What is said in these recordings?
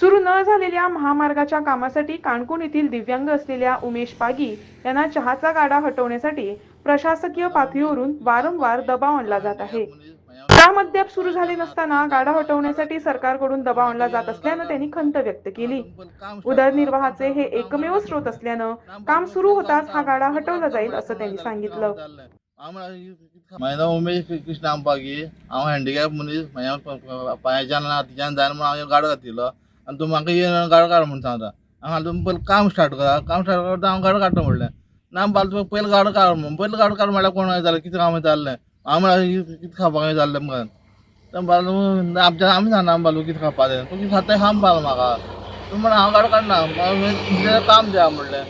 सुरू न झालेल्या महामार्गाच्या कामासाठी काणकोण येथील दिव्यांग असलेल्या उमेश पागी यांना चहाचा गाडा हटवण्यासाठी प्रशासकीय पातळीवरून वारंवार दबाव आणला जात आहे. काम अद्याप सुरू झाले नसताना गाडा हटवण्यासाठी सरकारकडून दबाव आणला जात असल्यानं त्यांनी खंत व्यक्त केली. उदरनिर्वाहाचे हे एकमेव स्रोत असल्यानं काम सुरू होताच हा गाडा हटवला जाईल असं त्यांनी सांगितलं. माझं नाव उमेश कृष्ण आंबागी हांव हँडिकॅप मनीस पांयाच्यान हातीच्यान जायना म्हणून हांवें गाडो घातिल्लो. आनी तूं म्हाका येवन गाडो काड म्हणून सांगता. हांव तुमी पयलीं काम स्टार्ट करा. काम स्टार्ट करता हांव गाडो काडटा म्हणलें. ना बाल तुमी पयलीं गाडो काड म्हणून. पयलीं गाडो काड म्हळ्यार कोण जालें कितें काम जाल्लें हांव म्हळ्यार कितें खावपाक जाल्लें म्हणून तर बाल आमच्या आमी सांगना बालू कितें खावपा जाय तूं कितें खाता खाम बाल म्हाका तूं म्हणून हांव गाडो काडना काम दिया म्हणलें.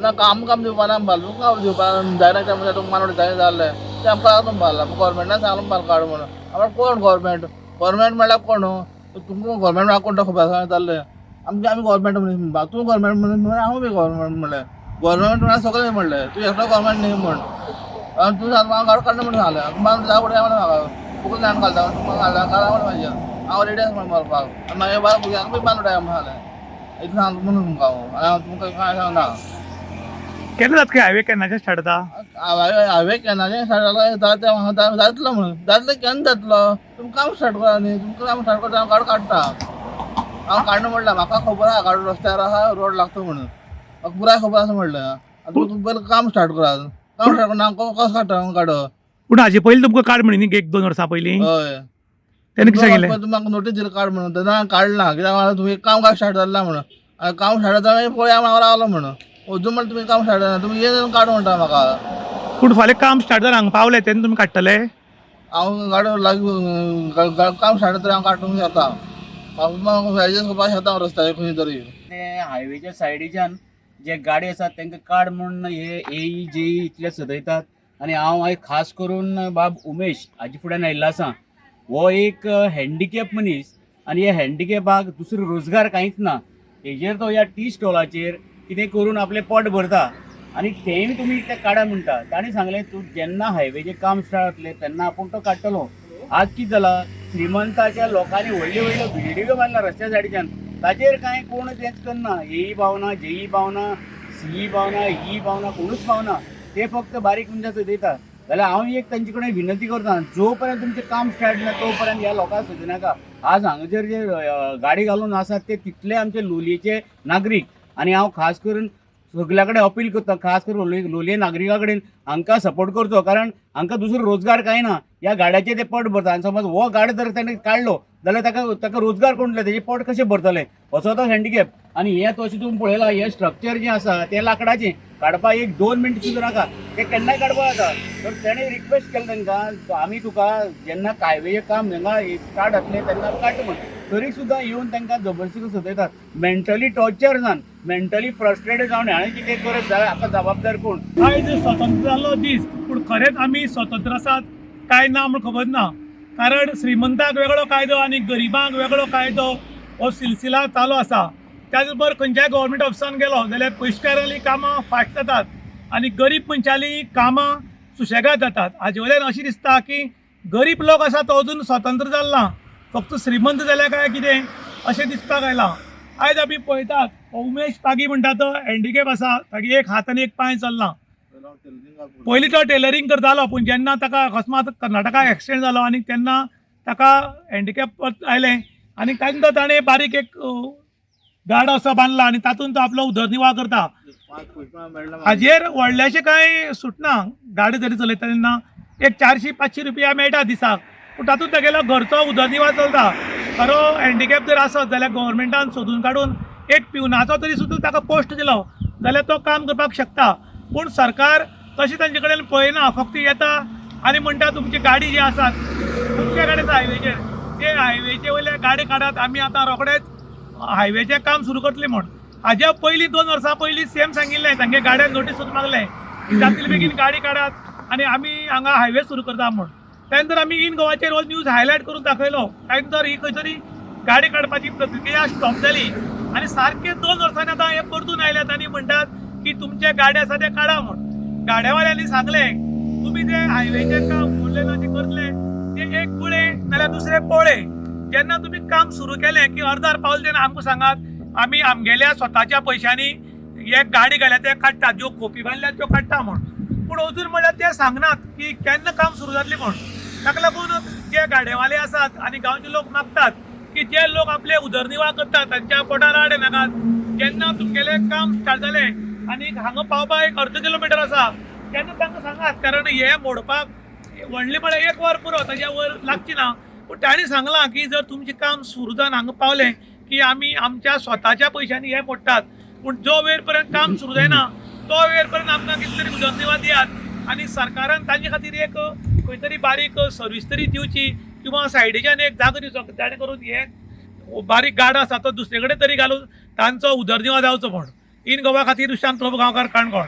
ना काम काम दिवपा ना बाल तुका काम दिवपा जायना त्या म्हणजे तुका मानवड जाय जाल्लें तें आमकां लागून बाल. गोवोरमेंटान सांगलें बाल काड म्हणून. आमकां कोण गोवोरमेंट गोवोरमेंट म्हणल्यार कोण हो? तुमकां गोवोरमेंट म्हाका कोण खबर आसा जाल्लें आमचे आमी गोवोरमेंट मनीस म्हणपा तूं गोवोरमेंट मनीस म्हणल्यार हांव बी गोवोरमेंट म्हणलें गोवोरमेंट म्हणल्यार सगळें म्हणलें तूं एकटो गोवोरमेंट न्ही म्हण आनी तूं सांग हांव गाडो काडना म्हणून सांगलें मागीर जाय उडया म्हणून म्हाका तुका जाण घालता तुका घालता काडा म्हणून म्हाजें हांव रेडी आसा म्हणून मारपाक आनी मागीर बाय भुरग्यांक बी बांद उडया म्हणून सांगलें इतलें सांगलें म्हणून तुमकां हांव आनी हांव तुमकां कांय सांगना केन्ना जाता हायवे केन्नाचे स्टार्ट जाता हांवें केन्नाचें स्टार्ट जाता जातलो म्हणून जातलो केन्ना जातलो तुमकां काम स्टार्ट करा न्ही तुमकां काम स्टार्ट करता हांव गाडो काडटा हांव काडना म्हणलें म्हाका खबर आहा गाडो रस्त्यार आहा रोड लागता म्हणून. म्हाका पुराय खबर आसा म्हणलें. आतां तुमी पयलीं काम स्टार्ट करा. काम स्टार्ट करना कसो काडटा गाडो? पूण हाजे पयलीं तुमकां काड म्हणी न्ही एक दोन वर्सां पयलीं हय. तेन्ना कितें सांगिल्लें तुमी म्हाका नोटीस दिली काड म्हणून. तेन्ना काडला कित्याक तुमी काम काय स्टार्ट जाल्ला म्हणून. काम स्टार्ट जाता पळया हांव रावलो म्हणून. अजून म्हणल्यार तुमी काम स्टार्ट जालें तुमी येवन काड म्हणटा म्हाका पूण फाल्यां काम स्टार्ट जालें हांगा पावलें तेन्ना तुमी काडटले हांव गाडयो लागीं काम स्टार्ट तरी हांव काडूंक शकता एडजस्ट करपाक शकता हांव रस्त्यार खंय तरी. ते हायवेच्या सायडीच्यान जे गाडी आसात तांकां काड म्हणून हे एई जे इतले सदयतात. आनी हांव आयज खास करून बाब उमेश हाजे फुड्यान आयिल्लो आसा हो एक हँडिकॅप मनीस आनी ह्या हँडिकॅपाक दुसरो रोजगार कांयच ना. हेजेर तो ह्या टी स्टॉलाचेर कितें करून आपलें पोट भरता. आनी तेंय तुमी ते काडा म्हणटा ताणें सांगलें तूं जेन्ना हायवेचें काम स्टार्ट जातलें तेन्ना आपूण तो काडटलो आज कितें जाला श्रीमंताच्या लोकांनी व्हडल्यो व्हडल्यो बिल्डिंगो बांदल्या रस्त्या सायडीच्यान ताचेर कांय कोण तेंच करना हेई पावना जेई पावना सीई पावना ही पावना कोणूच पावना ते फक्त बारीक मनशां सजयता जाल्यार हांव एक तांचे कडेन विनंती करता जो पर्यंत तुमचें काम स्टार्ट ना तो पर्यंत ह्या लोकांक सोदनाका आज हांगासर जे गाडी घालून आसात ते तितले आमचे लोलयेचे नागरीक. आनी हांव खास करून सगल्या कडेन अपील करता खास करून लोलये नागरिका कडेन हांकां सपोर्ट करचो कारण हांकां दुसरो रोजगार कांय ना ह्या गाड्याचे ते पट भरता आनी समज हो गाडो जर ताणें काडलो जाल्यार ताका ताका रोजगार कोण दिले? तेजे पोट कशें भरतले? असो तो हँडिकॅप आनी हें तशें तुमी पळयलां हें स्ट्रक्चर जें आसा तें लाकडाचें काडपाक एक दोन मिनट सुद्दां नाका. तें केन्नाय काडपाक जाता तर तेणें रिक्वेस्ट केलें तांकां आमी तुका जेन्ना हायवेचें काम हांगा स्टार्ट जातलें तेन्ना काडटा म्हण. तरी सुद्दां येवन तांकां जबरदस्ती सदयतात मेंटली टॉर्चर जावन मेंटली फ्रस्ट्रेटेड जावन हांवें कितें करत जाल्यार हाका जबाबदार कोण? आयज स्वतंत्र जाल्लो दीस पूण खरेंच आमी स्वतंत्र आसात काय ना म्हूण खबर ना? कारण श्रीमंताक वेगळो कायदो आनी गरिबांक वेगळो कायदो हो सिलसिला चालू आसा त्याच बरोबर खंयच्याय गव्हर्मेंट ऑफिसान गेलो जाल्यार पयशेकारांनी कामां फास्ट जातात आनी गरीब मनशाली कामां सुशेगाद जातात. हाजे वयल्यान अशें दिसता की गरीब लोक आसा तो अजून स्वतंत्र जाल्ला. फक्त श्रीमंत जाल्यार काय कितें? अशें दिसपाक आयलां आयज आमी पळयतात उमेश पागी म्हणटा तो हँडिकॅप आसा तागे एक हात आनी एक पांय चलना पयलीं तो टेलरिंग करतालो पूण जेन्ना ताका अकस्मात कर्नाटका एक्सिडेंट जालो आनी तेन्ना ताका हँडिकॅप आयलें आनी तांकां ताणें बारीक एक गाडो असो बांदला आनी तातूंत तो आपलो उदरनिर्वाह करता. हाजेर व्हडलेशें कांय सुटना गाडी जरी चलयता तेन्ना एक चारशी पांचशी रुपया मेळटा दिसाक पूण तातूंत तागेलो घरचो उदरनिर्वाह चलता. खरो हँडिकॅप जर आसत जाल्यार गोव्हर्मेंटान सोदून काडून एक पिवनाचो तरी सुद्दां ताका पोस्ट दिलो जाल्यार तो काम करपाक शकता. पूण सरकार तशें तांचे कडेन पळयना फक्त येता आनी म्हणटा तुमची गाडी जी आसात तुमचे कडेन हायवेचेर ते हायवेचे वयले गाडी काडात आमी आतां रोखडेच हायवेचें काम सुरू करतले म्हूण. हाज्या पयलीं दोन वर्सां पयलीं सेम सांगिल्लें तांगे गाड्यांक नोटीस सुद्दां मागलें. की जातले बेगीन गाडी काडात आनी आमी हांगा हायवे सुरू करता म्हूण. त्यानंतर आमी इन गोवाचेर रोज न्यूज हायलायट करून दाखयलो त्यानंतर ही खंय तरी गाडी काडपाची प्रतिक्रिया स्टॉप जाली आनी सारके दोन वर्सांनी आतां हे परतून आयल्यात आनी म्हणटात की तुमचे गाडी आसा ते काडा म्हूण गाड्यावाल्यांनी सांगलें तुमी जे हायवेचेर काम फुडले जे करतले ते एक पळय नाल्यार दुसरे पोळे. जेन्ना तुमी काम सुरू केलें की अर्दार पावल तेन्ना आमकां सांगात आमी आमगेल्या स्वताच्या पयशांनी हे गाडी घाल्या ते काडटात ज्यो खोपी बांदल्यात त्यो काडटा म्हूण पूण अजून म्हणल्यार ते सांगनात की केन्ना काम सुरू जातलें म्हूण ताका लागून जे गाडेवाले आसात आनी गांवचे लोक मागतात की जे लोक आपले उदरनिर्वाह करतात तांच्या पोटार आडे नाकात जेन्ना तुमगेले काम स्टार्ट जालें आनी हांगा पावपाक एक अर्द किलोमिटर आसा तेन्ना तांकां सांगात कारण हे मोडपाक व्हडली म्हळ्यार एक वर पुरो ताज्या वर लागची ना. पूण ताणें सांगलां की जर तुमचें काम सुरू जावन हांगा पावलें की आमी आमच्या स्वताच्या पयशांनी हे मोडटात पूण जो वेळ पर्यंत काम सुरू जायना तो वेळ पर्यंत आमकां कितें तरी उदरनिर्वाह दियात आनी सरकारान तांचे खातीर एक खंय तरी बारीक सर्वीस तरी दिवची किंवा सायडीच्यान एक जागो दिवचो. जाणे करून हे बारीक गाडो आसा तो दुसरे कडेन तरी घालून तांचो उदरनिर्वाह जावचो म्हण इन गोवा खातीर विशांत प्रभू गांवकार काणकोण.